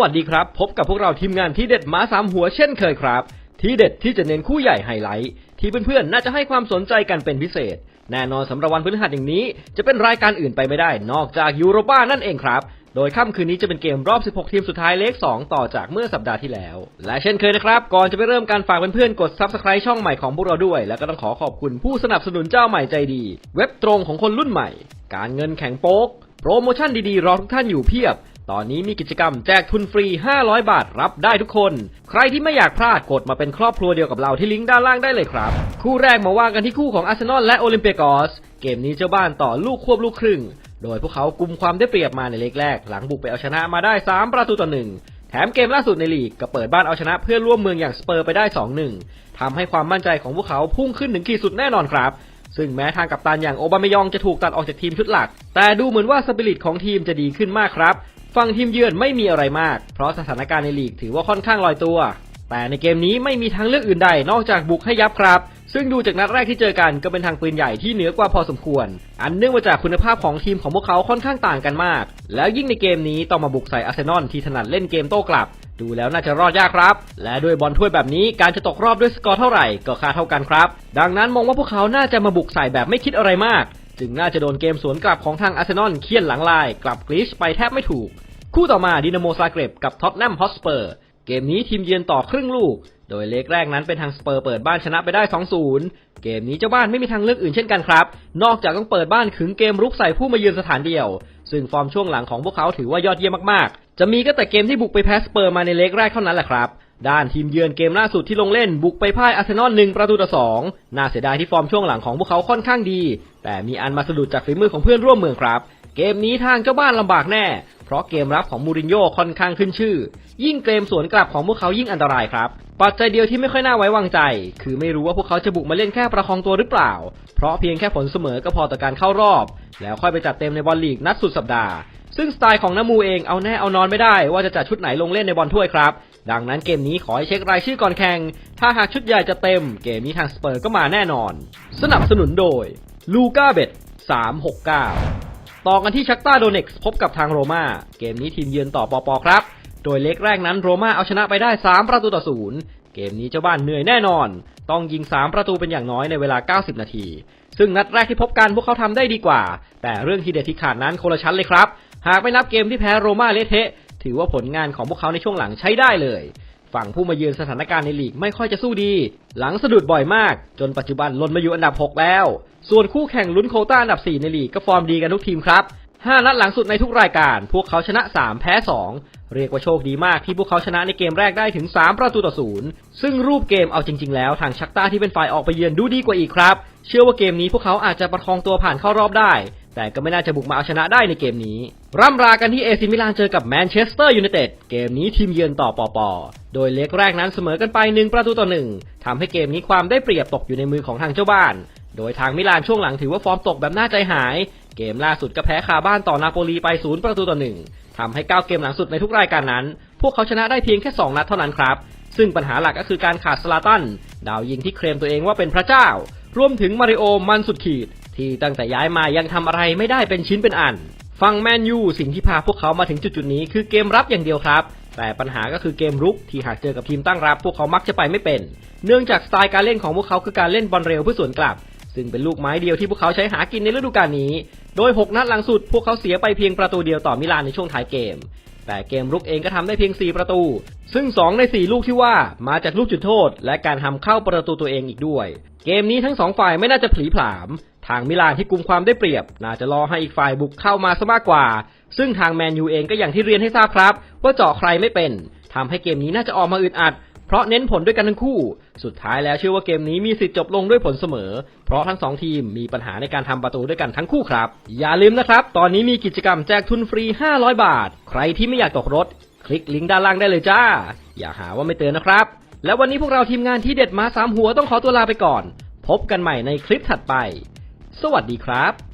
วัสดีครับ พบกับพวกเราทีมงานที่เด็ดม้าสามหัวเช่นเคยครับ ที่เด็ดที่จะเน้นคู่ใหญ่ไฮไลท์ ที่เพื่อนๆน่าจะให้ความสนใจกันเป็นพิเศษ แน่นอนสำหรับวันพฤหัสอย่างนี้ จะเป็นรายการอื่นไปไม่ได้ นอกจากยูโรป้านั่นเองครับ โดยค่ำคืนนี้จะเป็นเกมรอบ 16 ทีมสุดท้ายเลข 2 ต่อจากเมื่อสัปดาห์ที่แล้ว และเช่นเคยนะครับ ก่อนจะไปเริ่มการฝากเพื่อนๆกด Subscribe ช่องใหม่ของพวกเราด้วย แล้วก็ต้องขอขอบคุณผู้สนับสนุนเจ้าใหม่ใจดี เว็บตรงของคนรุ่นใหม่ การเงินแข่งโป๊กโปรโมชั่นดีๆรอทุกท่านอยู่เพียบ ตอนนี้มีกิจกรรมแจกทุนฟรี 500 บาทรับได้ทุกคน ใครที่ไม่อยากพลาดกดมาเป็นครอบครัวเดียวกับเราที่ลิงก์ด้านล่างได้เลยครับ คู่แรกมาว่ากันที่คู่ของอาร์เซนอลและโอลิมเปียกอส เกมนี้เจ้าบ้านต่อลูกควบลูกครึ่ง โดยพวกเขากุมความได้เปรียบมาในเล็กแรก หลังบุกไปเอาชนะมาได้ 3 ประตูต่อหนึ่งแถมเกมล่าสุดในลีกก็เปิดบ้านเอาชนะเพื่อนร่วมเมืองอย่างสเปอร์ไปได้ 2-1ทำให้ความมั่นใจของพวกเขาพุ่งขึ้นถึงขีดสุดแน่นอนครับซึ่งแม้ทางกัปตันอย่างโอบามายองจะถูกตัดออกจากทีมชุดหลัก แต่ดูเหมือนว่าสปิริตของทีมจะดีขึ้นมากครับ ฝั่งทีมเยือนไม่มีอะไรมาก เพราะสถานการณ์ในลีกถือว่าค่อนข้างลอยตัว แต่ในเกมนี้ไม่มีทางเลือกอื่นใดนอกจากบุกให้ยับครับ ซึ่งดูจากนัดแรกที่เจอกันก็เป็นทางปืนใหญ่ที่เหนือกว่าพอสมควร อันเนื่องมาจากคุณภาพของทีมของพวกเขาค่อนข้างต่างกันมาก แล้วยิ่งในเกมนี้ต้องมาบุกใส่อาร์เซนอลที่ถนัดเล่นเกมโต้กลับ ดูแล้วน่าจะรอดยากครับ และด้วยบอลถ้วยแบบนี้การจะตกรอบด้วยสกอร์เท่าไหร่ก็ค่าเท่ากันครับ ดังนั้นมองว่าพวกเขาน่าจะมาบุกใส่แบบไม่คิดอะไรมาก จึงน่าจะโดนเกมสวนกลับของทางอาร์เซนอลเคี่ยนหลังลายกลับกรีชไปแทบไม่ถูก คู่ต่อมาดินาโมซาเกร็บกับท็อตแนมฮอสเปอร์ เกมนี้ทีมเยือนต่อครึ่งลูก โดยเลกแรกนั้นเป็นทางสเปอร์เปิดบ้านชนะไปได้ 2-0 เกมนี้เจ้าบ้านไม่มีทางเลือกอื่นเช่นกันครับ นอกจากต้องเปิดบ้านขึงเกมรุกใส่ผู้มาเยือนสถานเดียว ซึ่งฟอร์มช่วงหลังของพวกเขาถือว่ายอดเยี่ยมมากๆ จะมีก็แต่เกมที่บุกไปแพ้สเปอร์มาในเลกแรกเท่านั้นแหละครับด้านทีมเยือนเกมล่าสุดที่ลงเล่นบุกไปพ่ายอาร์เซนอลหนึ่งประตูต่อสองน่าเสียดายที่ฟอร์มช่วงหลังของพวกเขาค่อนข้างดี แต่มีอันมาสะดุดจากฝีมือของเพื่อนร่วมเมืองครับ เกมนี้ทางเจ้าบ้านลำบากแน่ เพราะเกมรับของมูรินโญ่ค่อนข้างขึ้นชื่อ ยิ่งเกมสวนกลับของพวกเขายิ่งอันตรายครับ ปัจจัยเดียวที่ไม่ค่อยน่าไว้วางใจ คือไม่รู้ว่าพวกเขาจะบุกมาเล่นแค่ประคองตัวหรือเปล่า เพราะเพียงแค่ผลเสมอก็พอต่อการเข้ารอบ แล้วค่อยไปจัดเต็มในบอลลีกนัดสุดสัปดาห์ ซึ่งสไตล์ของน้ามูเองเอาแน่เอานอนไม่ได้ว่าจะจัดชุดไหนลงเล่นในบอลถ้วยครับ ดังนั้นเกมนี้ขอให้เช็ครายชื่อก่อนแข่ง ถ้าหากชุดใหญ่จะเต็ม เกมนี้ทางสเปอร์ก็มาแน่นอน สนับสนุนโดยลูก้าเบ็ด369 ต่อกันที่ชักตาโดเน็กซ์พบกับทางโรมาเกมนี้ทีมเยือนต่อปอปอครับ โดยเล็กแรกนั้นโรมาเอาชนะไปได้ 3 ประตูต่อศูนย์เกมนี้เจ้าบ้านเหนื่อยแน่นอน ต้องยิง 3 ประตูเป็นอย่างน้อยในเวลา 90 นาที ซึ่งนัดแรกที่พบกันพวกเขาทำได้ดีกว่า แต่เรื่องทีเด็ดที่ขาดนั้นคนละชั้นเลยครับ หากไม่นับเกมที่แพ้โรมาเลเทะถือว่าผลงานของพวกเขาในช่วงหลังใช้ได้เลย ฝั่งผู้มาเยือนสถานการณ์ในลีกไม่ค่อยจะสู้ดี หลังสะดุดบ่อยมาก จนปัจจุบันลนมาอยู่อันดับ 6 แล้ว ส่วนคู่แข่งลุ้นโคต้าอันดับ 4 ในลีกก็ฟอร์มดีกันทุกทีมครับ5นัดหลังสุดในทุกรายการ พวกเขาชนะ 3 แพ้ 2 เรียกว่าโชคดีมากที่พวกเขาชนะในเกมแรกได้ถึง 3 ประตูต่อศูนย์ซึ่งรูปเกมเอาจริง ๆ แล้วทางชักต้าที่เป็นฝ่ายออกไปเยือนดูดีกว่าอีกครับ เชื่อว่าเกมนี้พวกเขาอาจจะประคองตัวผ่านเข้ารอบได้ แต่ก็ไม่น่าจะบุกมาเอาชนะได้ในเกมนี้ ร่ำรากันที่เอซิมิลานเจอกับแมนเชสเตอร์ยูไนเต็ดเกมนี้ทีมเยือนต่อปอปอโดยเล็กแรกนั้นเสมอกันไป 1 ประตูต่อหนึ่งทำให้เกมนี้ความได้เปรียบตกอยู่ในมือของทางเจ้าบ้าน โดยทางมิลานช่วงหลังถือว่าฟอร์มตกแบบน่าใจหาย เกมล่าสุดก็แพ้คาบ้านต่อนาโปลีไป 0 ประตูต่อหนึ่งทำให้9เกมหลังสุดในทุกรายการนั้น พวกเขาชนะได้เพียงแค่ 2 นัดเท่านั้นครับ ซึ่งปัญหาหลักก็คือการขาดสลาตัน ดาวยิงที่เคลมตัวเองว่าเป็นพระเจ้ารวมถึงมาริโอมันสุดขีด ที่ตั้งแต่ย้ายมายังทำอะไรไม่ได้เป็นชิ้นเป็นอัน ฟังแมนยูสิ่งที่พาพวกเขามาถึงจุดๆนี้คือเกมรับอย่างเดียวครับ แต่ปัญหาก็คือเกมรุกที่หากเจอกับทีมตั้งรับ พวกเขามักจะไปไม่เป็น เนื่องจากสไตล์การเล่นของพวกเขาคือการเล่นบอลเร็วเพื่อสวนกลับ ซึ่งเป็นลูกไม้เดียวที่พวกเขาใช้หากินในฤดูกาลนี้ โดย 6 นัดหลังสุดพวกเขาเสียไปเพียงประตูเดียวต่อมิลานในช่วงท้ายเกมแต่เกมรุกเองก็ทำได้เพียง 4 ประตู ซึ่ง 2 ใน 4 ลูกที่ว่ามาจากลูกจุดโทษ และการทำเข้าประตูตัวเองอีกด้วย เกมนี้ทั้งสองฝ่ายไม่น่าจะผลีผลาม ทางมิลานที่กุมความได้เปรียบ น่าจะรอให้อีกฝ่ายบุกเข้ามาซะมากกว่า ซึ่งทางแมนยูเองก็อย่างที่เรียนให้ทราบครับ ว่าเจาะใครไม่เป็นทำให้เกมนี้น่าจะออกมาอึดอัด เพราะเน้นผลด้วยกันทั้งคู่ สุดท้ายแล้วเชื่อว่าเกมนี้มีสิทธิ์จบลงด้วยผลเสมอ เพราะทั้งสองทีมมีปัญหาในการทำประตูด้วยกันทั้งคู่ครับ อย่าลืมนะครับ ตอนนี้มีกิจกรรมแจกทุนฟรี 500 บาท ใครที่ไม่อยากตกรถ คลิกลิงก์ด้านล่างได้เลยจ้า อย่าหาว่าไม่เตือนนะครับ และวันนี้พวกเราทีมงานที่เด็ดมาสามหัวต้องขอตัวลาไปก่อน พบกันใหม่ในคลิปถัดไป สวัสดีครับ